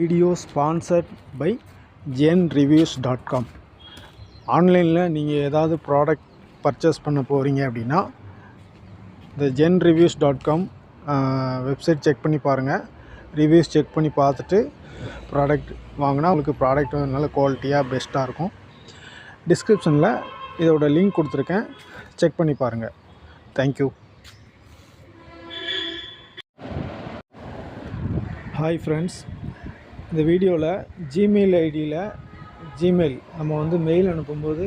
Video sponsored by Zen reviews dot com. ஆன்லைனில் நீங்கள் ஏதாவது ப்ராடக்ட் பர்ச்சேஸ் பண்ண போகிறீங்க அப்படின்னா இந்த Zen reviews dot com website check பண்ணி பாருங்கள் ரிவ்யூஸ் செக் பண்ணி பார்த்துட்டு ப்ராடக்ட் வாங்கினா உங்களுக்கு ப்ராடக்ட் வந்து நல்ல குவாலிட்டியாக பெஸ்ட்டாக இருக்கும். டிஸ்கிரிப்ஷனில் இதோட லிங்க் கொடுத்துருக்கேன். செக் பண்ணி பாருங்கள் தேங்க்யூ ஹாய் ஃப்ரெண்ட்ஸ் இந்த வீடியோவில் ஜிமெயில் ஐடியில் ஜிமெயில் நம்ம வந்து மெயில் அனுப்பும்போது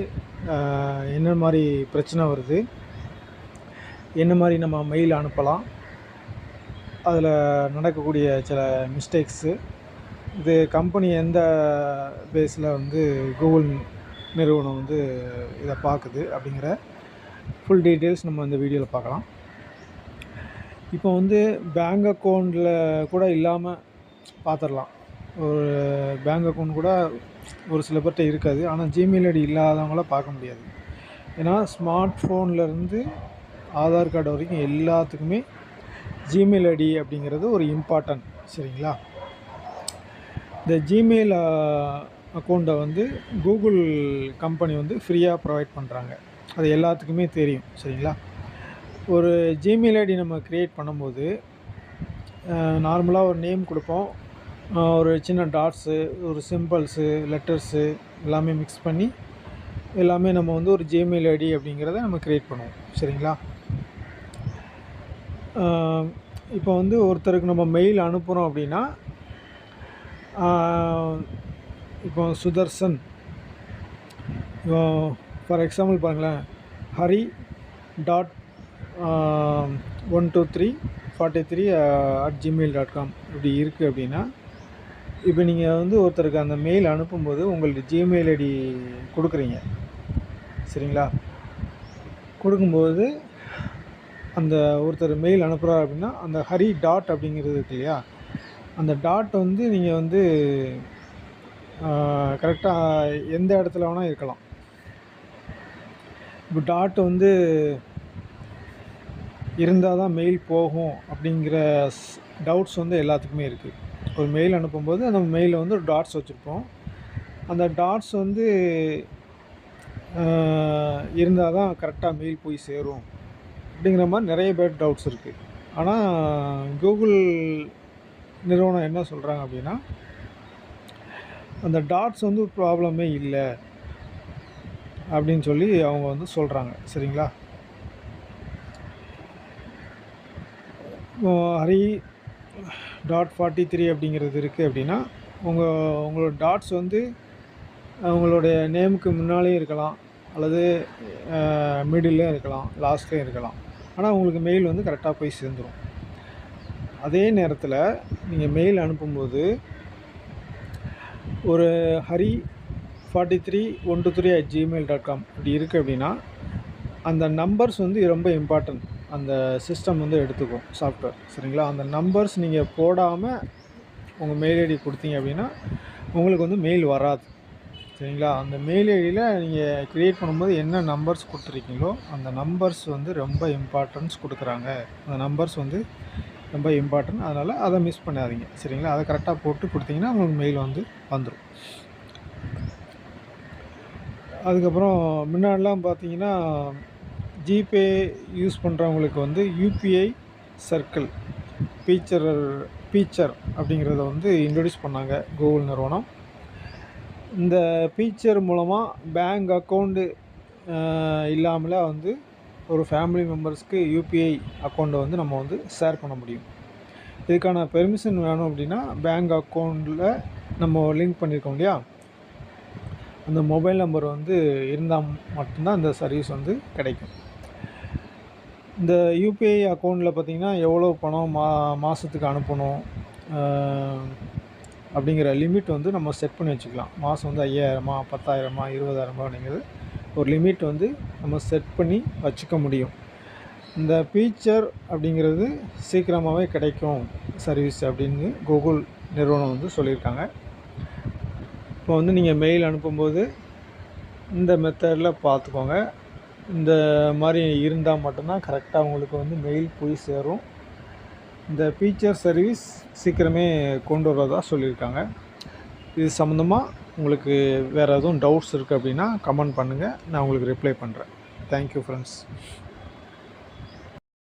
என்ன மாதிரி பிரச்சனை வருது என்ன மாதிரி நம்ம மெயில் அனுப்பலாம் அதில் நடக்கக்கூடிய சில மிஸ்டேக்ஸு இது கம்பெனி எந்த பேஸில் வந்து கூகுள் நிறுவனம் வந்து இதை பார்க்குது அப்படிங்கிற ஃபுல் டீட்டெயில்ஸ் நம்ம இந்த வீடியோவில் பார்க்கலாம் இப்போ வந்து பேங்க் அக்கௌண்ட்டில் கூட இல்லாமல் பார்த்துடலாம் ஒரு பேங்க் அக்கௌண்ட் கூட ஒரு சில பேர்கிட்ட இருக்காது. ஆனால் ஜிமெயில் ஐடி இல்லாதவங்கள பார்க்க முடியாது. ஏன்னா ஸ்மார்ட் ஃபோன்லேருந்து ஆதார் கார்டு வரைக்கும் எல்லாத்துக்குமே ஜிமெயில் ஐடி அப்படிங்கிறது ஒரு இம்பார்ட்டன்ட் சரிங்களா? இந்த ஜிமெயில் அக்கௌண்ட்டை வந்து கூகுள் கம்பெனி வந்து ஃப்ரீயாக ப்ரொவைட் பண்ணுறாங்க அது எல்லாத்துக்குமே தெரியும் சரிங்களா? ஒரு ஜிமெயில் ஐடி நம்ம க்ரியேட் பண்ணும்போது நார்மலாக ஒரு நேம் கொடுப்போம். ஒரு சின்ன டாட்ஸு ஒரு சிம்பிள்ஸு லெட்டர்ஸு எல்லாமே மிக்ஸ் பண்ணி எல்லாமே நம்ம வந்து ஒரு ஜிமெயில் ஐடி அப்படிங்கிறத நம்ம க்ரியேட் பண்ணுவோம். சரிங்களா? இப்போ வந்து ஒருத்தருக்கு நம்ம மெயில் அனுப்புகிறோம் அப்படின்னா இப்போ சுதர்சன் இப்போ ஃபார் எக்ஸாம்பிள் பாருங்களேன் Hari dot one two three forty three at Gmail dot com இப்படி இருக்குது அப்படின்னா இப்போ நீங்கள் வந்து ஒருத்தருக்கு அந்த மெயில் அனுப்பும்போது உங்கள்கிட்ட ஜிமெயில் ஐடி கொடுக்குறீங்க. சரிங்களா? கொடுக்கும்போது அந்த ஒருத்தர் மெயில் அனுப்புகிறார் அப்படின்னா அந்த ஹரி டாட் அப்படிங்கிறது இருக்கு இல்லையா? அந்த டாட் வந்து நீங்கள் வந்து கரெக்டாக எந்த இடத்துல வேணால் இருக்கலாம். இப்போ டாட் வந்து இருந்தால் தான் மெயில் போகும் அப்படிங்கிற டவுட்ஸ் வந்து எல்லாத்துக்குமே இருக்குது ஒரு மெயில் அனுப்பும்போது அந்த மெயிலில் வந்து ஒரு டாட்ஸ் வச்சுருப்போம். அந்த டாட்ஸ் வந்து இருந்தால் தான் கரெக்டாக மெயில் போய் சேரும். அப்படிங்கிற மாதிரி நிறைய பேர் டவுட்ஸ் இருக்குது ஆனால் கூகுள் நிறுவனம் என்ன சொல்கிறாங்க அப்படின்னா அந்த டாட்ஸ் வந்து ப்ராப்ளமே இல்லை. அப்படின்னு சொல்லி அவங்க வந்து சொல்கிறாங்க சரிங்களா? ஹரி டாட் ஃபார்ட்டி த்ரீ அப்படிங்கிறது இருக்குது அப்படின்னா உங்கள் உங்களோட டாட்ஸ் வந்து உங்களுடைய நேமுக்கு முன்னாலேயும் இருக்கலாம் அல்லது மிடில்லையும் இருக்கலாம் லாஸ்ட்லேயும் இருக்கலாம். ஆனால் உங்களுக்கு மெயில் வந்து கரெக்டாக போய் சேர்ந்துடும் அதே நேரத்தில் நீங்கள் மெயில் அனுப்பும்போது ஒரு Hari forty three one two three at Gmail dot com இப்படி இருக்குது அப்படின்னா அந்த நம்பர்ஸ் வந்து ரொம்ப இம்பார்ட்டன்ட் அந்த சிஸ்டம் வந்து எடுத்துக்கும் சாஃப்ட்வேர் சரிங்களா? அந்த நம்பர்ஸ் நீங்கள் போடாமல் உங்கள் மெயில் ஐடி கொடுத்தீங்க அப்படின்னா உங்களுக்கு வந்து மெயில் வராது. சரிங்களா? அந்த மெயில் ஐடியில் நீங்கள் க்ரியேட் பண்ணும்போது என்ன நம்பர்ஸ் கொடுத்துருக்கீங்களோ அந்த நம்பர்ஸ் வந்து ரொம்ப இம்பார்ட்டன்ஸ் கொடுக்குறாங்க. அந்த நம்பர்ஸ் வந்து ரொம்ப இம்பார்ட்டன்ட் அதனால் அதை மிஸ் பண்ணாதீங்க. சரிங்களா? அதை கரெக்டாக போட்டு கொடுத்தீங்கன்னா உங்களுக்கு மெயில் வந்து வந்துடும் அதுக்கப்புறம் முன்னாடிலாம் பார்த்தீங்கன்னா ஜிபே யூஸ் பண்ணுறவங்களுக்கு வந்து யூபிஐ சர்க்கிள் ஃபீச்சர் ஃபீச்சர் அப்படிங்கிறத வந்து இன்ட்ரடியூஸ் பண்ணாங்க கூகுள் நிறுவனம். இந்த ஃபீச்சர் மூலமாக பேங்க் அக்கௌண்ட்டு இல்லாமல் வந்து ஒரு ஃபேமிலி மெம்பர்ஸ்க்கு யூபிஐ அக்கௌண்ட்டை வந்து நம்ம வந்து ஷேர் பண்ண முடியும். இதுக்கான பெர்மிஷன் வேணும் அப்படின்னா பேங்க் அக்கௌண்ட்டில் நம்ம லிங்க் பண்ணியிருக்கோம் இல்லையா? அந்த மொபைல் நம்பர் வந்து இருந்தால் மட்டும்தான் இந்த சர்வீஸ் வந்து கிடைக்கும். இந்த யூபிஐ அக்கௌண்ட்டில் பார்த்தீங்கன்னா எவ்வளோ பணம் மா மாதத்துக்கு அனுப்பணும் அப்படிங்கிற லிமிட் வந்து நம்ம செட் பண்ணி வச்சுக்கலாம். மாதம் வந்து ஐயாயிரமா பத்தாயிரமா இருபதாயிரமா அப்படிங்கிறது ஒரு லிமிட் வந்து நம்ம செட் பண்ணி வச்சுக்க முடியும். இந்த ஃபீச்சர் அப்படிங்கிறது சீக்கிரமாகவே கிடைக்கும் சர்வீஸ் அப்படின்னு கூகுள் நிறுவனம் வந்து சொல்லியிருக்காங்க. இப்போ வந்து நீங்கள் மெயில் அனுப்பும்போது இந்த மெத்தடில் பார்த்துக்கோங்க இந்த மாதிரி இருந்தால் மட்டும்தான் கரெக்டாக உங்களுக்கு வந்து மெயில் போய் சேரும். இந்த ஃபீச்சர் சர்வீஸ் சீக்கிரமே கொண்டு வரதா சொல்லியிருக்காங்க. இது சம்மந்தமாக உங்களுக்கு வேறு எதுவும் டவுட்ஸ் இருக்குது அப்படின்னா கமெண்ட் பண்ணுங்கள் நான் உங்களுக்கு ரிப்ளை பண்ணுறேன் தேங்க்யூ ஃப்ரெண்ட்ஸ்